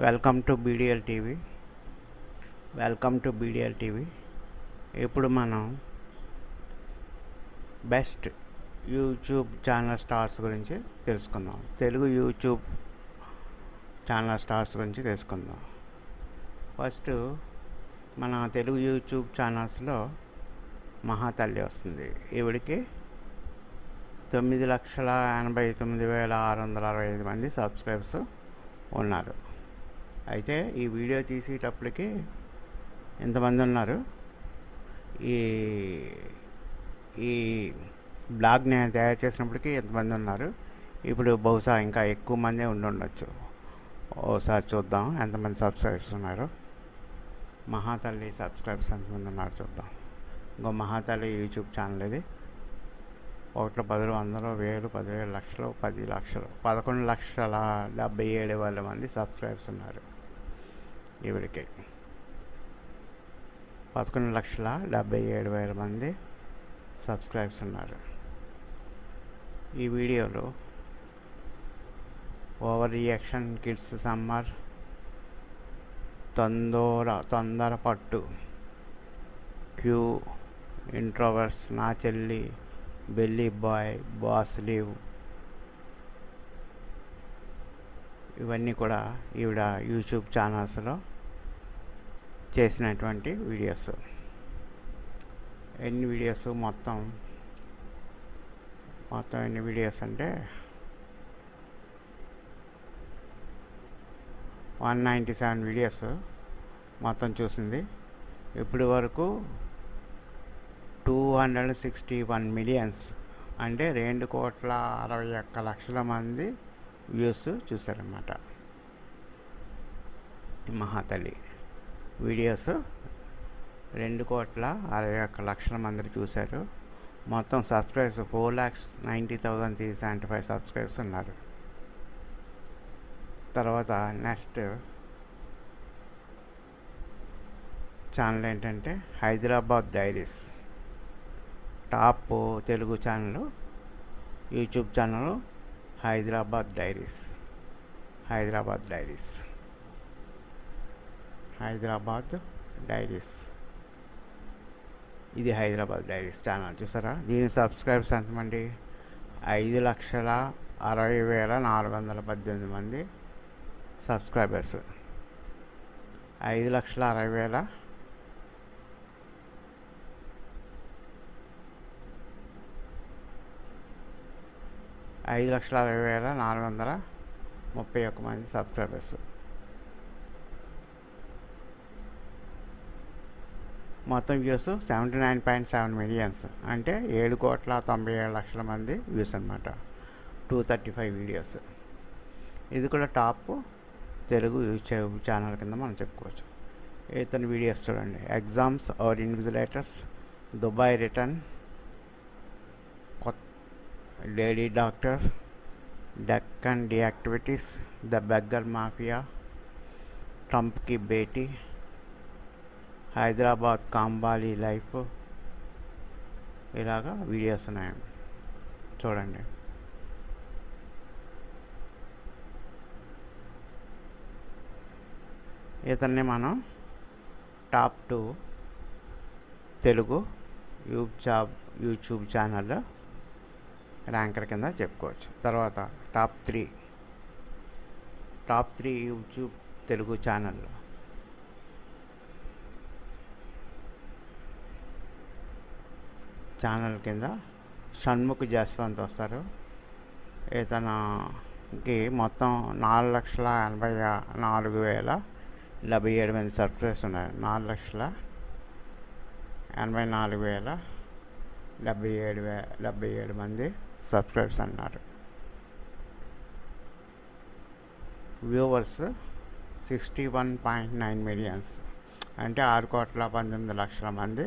Welcome to BDL TV. Welcome to BDL TV. ఇప్పుడు మనం best YouTube channel stars గురించి తెలుసుకుందాం. తెలుగు యూట్యూబ్ ఛానల్ స్టార్స్ గురించి తెలుసుకుందాం. ఫస్ట్ మన తెలుగు యూట్యూబ్ ఛానల్స్లో మహాతల్లి వస్తుంది. ఈవిడికి తొమ్మిది లక్షల ఎనభై తొమ్మిది వేల ఆరు వందల అరవై ఐదు మంది సబ్స్క్రైబర్స్ ఉన్నారు. అయితే ఈ వీడియో తీసేటప్పటికి ఎంతమంది ఉన్నారు? ఈ ఈ బ్లాగ్ని తయారు చేసినప్పటికీ ఎంతమంది ఉన్నారు? ఇప్పుడు బహుశా ఇంకా ఎక్కువ మంది ఉండి ఉండొచ్చు. ఓసారి చూద్దాం ఎంతమంది సబ్స్క్రైబర్స్ ఉన్నారు. మహాతల్లి సబ్స్క్రైబర్స్ ఎంతమంది ఉన్నారు చూద్దాం. ఇంకో మహాతల్లి యూట్యూబ్ ఛానల్ ఇది. ఒకటి పదులు వందలు వేలు పదివేలు లక్షలు పది లక్షలు పదకొండు లక్షల డెబ్బై ఏడు వేల మంది సబ్స్క్రైబర్స్ ఉన్నారు ఈవిడికి పదకొండు లక్షల డెబ్బై ఏడు వేల మంది సబ్స్క్రైబ్స్ ఉన్నారు. ఈ వీడియోలో ఓవర్ రియాక్షన్ కిడ్స్ సమ్మర్ తొందర తొందర పట్టు క్యూ ఇంట్రోవర్స్ నా చెల్లి బెల్లీ బాయ్ బాస్ లీవ్. ఇవన్నీ కూడా ఈవిడ యూట్యూబ్ ఛానల్స్లో చేసినటువంటి వీడియోస్. ఎన్ని వీడియోస్ మొత్తం? మొత్తం ఎన్ని వీడియోస్ అంటే వన్ నైంటీ సెవెన్ వీడియోస్ మొత్తం చూసింది. ఇప్పటి వరకు two hundred sixty one millions అంటే రెండు కోట్ల అరవై ఒక్క లక్షల మంది వ్యూస్ చూసారన్నమాట మహాతల్లి వీడియోస్ రెండు కోట్ల అరవై ఒక్క లక్షల మంది చూశారు. మొత్తం subscribers four lakhs ninety thousand three seventy five subscribers ఉన్నారు. తర్వాత నెక్స్ట్ ఛానల్ ఏంటంటే Hyderabad diaries. Top Telugu channel YouTube channel Hyderabad diaries. Hyderabad diaries. Hyderabad diaries. ఇది హైదరాబాద్ డైరీస్ ఛానల్ చూసారా? దీని సబ్స్క్రైబర్స్ ఎంతమంది? ఐదు లక్షల అరవై వేల నాలుగు వందల పద్దెనిమిది మంది సబ్స్క్రైబర్స్. ఐదు లక్షల అరవై వేల ఐదు లక్షల అరవై వేల నాలుగు వందల ముప్పై ఒక్క మంది సబ్స్క్రైబర్స్. మొత్తం views seventy nine point seven millions. అంటే ఏడు కోట్ల తొంభై ఏడు లక్షల మంది వ్యూస్ అనమాట టూ థర్టీ ఫైవ్ వీడియోస్. ఇది కూడా టాప్ తెలుగు యూట్యూబ్ ఛానల్ కింద మనం చెప్పుకోవచ్చు. ఇతని వీడియోస్ చూడండి. Exams or invigilators Dubai return lady doctor Deccan డియాక్టివిటీస్ the beggar mafia ట్రంప్కి భేటీ హైదరాబాద్ కాంబాలి లైఫ్ ఇలాగా వీడియోస్ ఉన్నాయి. చూడండి. ఇతన్ని మనం top two Telugu YouTube YouTube ఛానల్లో ర్యాంకర్ కింద చెప్పుకోవచ్చు. తర్వాత top three top three YouTube Telugu ఛానల్లో. ఛానల్ కింద షణ్ముఖ్ జస్వంత్ వస్తారు. ఇతనికి మొత్తం నాలుగు లక్షల ఎనభై నాలుగు వేల డెబ్బై ఏడు మంది సబ్స్క్రైబర్స్ ఉన్నారు. నాలుగు లక్షల ఎనభై నాలుగు వేల డెబ్బై ఏడు వే డెబ్బై ఏడు మంది సబ్స్క్రైబర్స్ అన్నారు. Viewers sixty one point nine millions అంటే ఆరు కోట్ల పంతొమ్మిది లక్షల మంది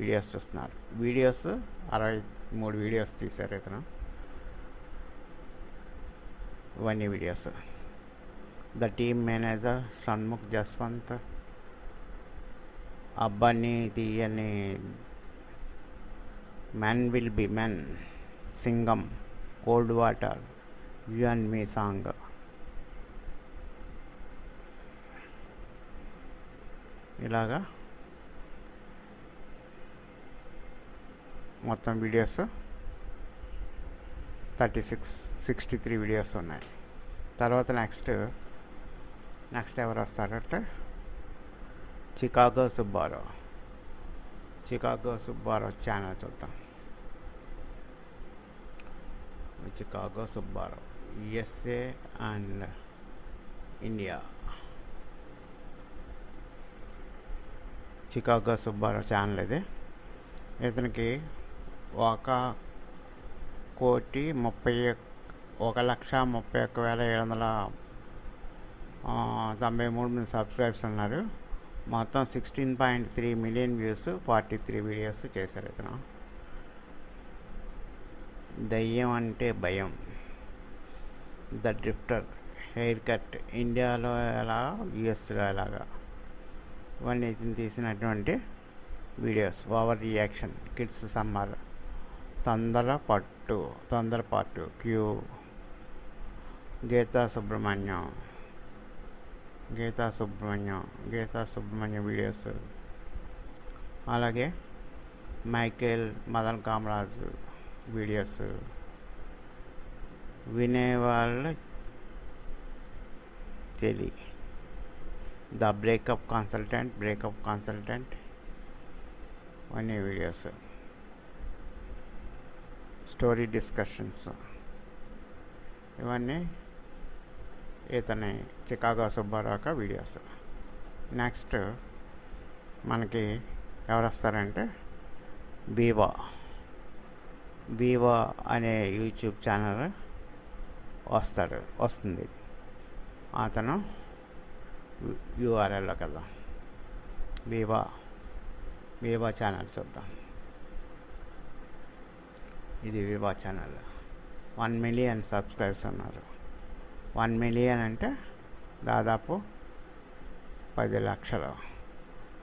వీడియోస్ చూస్తున్నారు. వీడియోస్ అరవై మూడు వీడియోస్ తీశారు ఇతను. ఇవన్నీ videos the team manager Shanmukh Jaswanth అబ్బాని తీయని men will be men Singam cold water you and me song. ఇలాగా మొత్తం videos thirty six sixty three videos ఉన్నాయి. తర్వాత నెక్స్ట్ నెక్స్ట్ ఎవరు వస్తారంటే Chicago Subbarao. Chicago Subbarao channel చూద్దాం. Chicago Subbarao USA and India Chicago Subbarao channel ఇది. ఇతనికి ఒక కోటి ముప్పై ఒక లక్ష ముప్పై ఒక్క వేల ఏడు వందల తొంభై మూడు మంది సబ్స్క్రైబ్స్ ఉన్నారు. మొత్తం sixteen point three million views forty three videos చేశారు ఇతను. దయ్యం అంటే భయం. ద డ్రిఫ్టర్ హెయిర్ కట్ ఇండియాలో ఎలా యుఎస్లో ఎలాగా? ఇవన్నీ తీసినటువంటి videos. Over reaction kids summer తొందర పట్టు తొందర పట్టు క్యూ. గీతా సుబ్రహ్మణ్యం గీతా సుబ్రహ్మణ్యం గీతా సుబ్రహ్మణ్యం వీడియోస్. అలాగే మైకేల్ మదన్ కామరాజు వీడియోస్. వినేవాళ్ళ తెలి the breakup consultant breakup consultant అనే వీడియోస్. Story discussions. ఇవన్నీ ఇతని చికాగో సుబ్బారాక వీడియోస్. నెక్స్ట్ మనకి ఎవరు వస్తారంటే బీవా. వివో అనే యూట్యూబ్ ఛానల్ వస్తాడు వస్తుంది. అతను యూఆర్ఎల్లోకి వెళ్దాం వివో వివా ఛానల్ చూద్దాం. ఇది Viva channel. One million subscribes ఉన్నారు. వన్ మిలియన్ అంటే దాదాపు పది లక్షలు.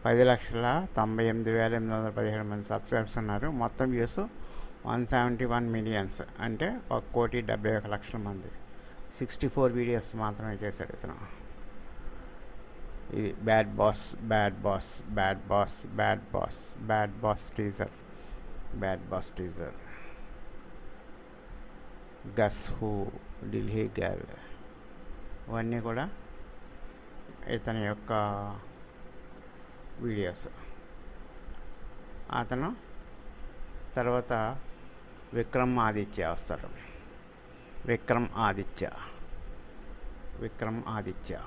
పది లక్షల తొంభై ఎనిమిది వేల ఎనిమిది వందల పదిహేడు మంది సబ్స్క్రైబ్స్ ఉన్నారు. మొత్తం views one seventy one millions అంటే ఒక కోటి డెబ్బై ఒక లక్షల మంది. సిక్స్టీ ఫోర్ వీడియోస్ మాత్రమే చేశారు ఇతను. ఇది bad boss bad boss bad boss bad boss bad boss teaser bad boss teaser. Guess who Delhi girl. ఇవన్నీ కూడా ఇతని యొక్క వీడియోస్. అతను తర్వాత విక్రమ్ ఆదిత్య వస్తాడు విక్రమ్ ఆదిత్య. విక్రమ్ ఆదిత్య.